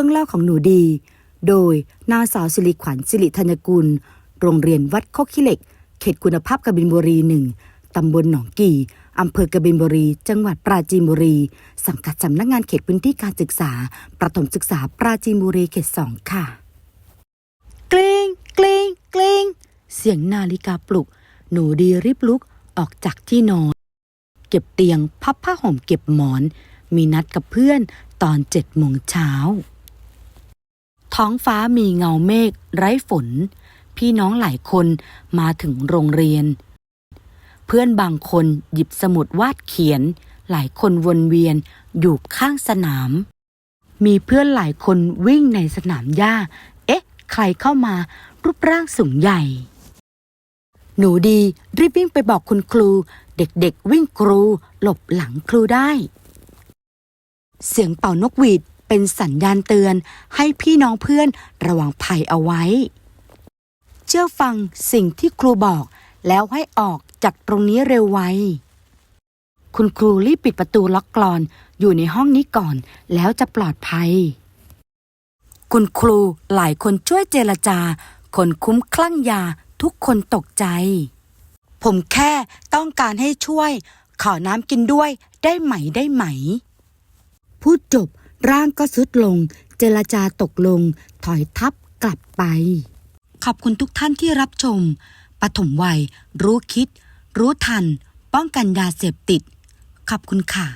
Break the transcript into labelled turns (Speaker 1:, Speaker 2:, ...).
Speaker 1: รื่องเล่าของหนูดี โดยนางสาวสิริขวัญสิริธัญกุล โรงเรียนวัดโคกขี้เหล็ก เขตคุณภาพกบินบุรีหนึ่งตำบลหนองกี่อำเภอกบินบุรี จังหวัดปราจีนบุรี สังกัดสำนักงานเขตพื้นที่การศึกษา ประถมศึกษาปราจีนบุรีเขตสองค่ะ กลิ้งกลิ้งกลิ้งเสียงนาฬิกาปลุก หนูดีรีบลุกออกจากที่นอน เก็บเตียงพับผ้าห่มเก็บหมอน มีนัดกับเพื่อนตอนเจ็ดโมงเช้า ท้องฟ้ามีเงาเมฆไร้ฝน พี่น้องหลายคนมาถึงโรงเรียน เพื่อนบางคนหยิบสมุดวาดเขียน หลายคนวนเวียนอยู่ข้างสนาม มีเพื่อนหลายคนวิ่งในสนามหญ้า เอ๊ะ ใครเข้ามารูปร่างสูงใหญ่ หนูดีรีบวิ่งไปบอกคุณครู เด็กๆวิ่งครู หลบหลังครูได้ เสียงเป่านกหวีด เป็นสัญญาณเตือนให้พี่น้องเพื่อนระวังภัยเอาไว้ เชื่อฟังสิ่งที่ครูบอกแล้วให้ออกจากตรงนี้เร็วไว คุณครูรีบปิดประตูล็อกกลอนอยู่ในห้องนี้ก่อน แล้วจะปลอดภัย คุณครูหลายคนช่วยเจรจา คนคุ้มคลั่งยาทุกคนตกใจ ผมแค่ต้องการให้ช่วย ขอน้ำกินด้วยได้ไหมได้ไหม พูดจบ ร่างก็สุดลง เจรจาตกลง ถอยทับกลับไป ขอบคุณทุกท่านที่รับชม ปฐมวัย รู้คิด รู้ทัน ป้องกันยาเสพติด ขอบคุณค่ะ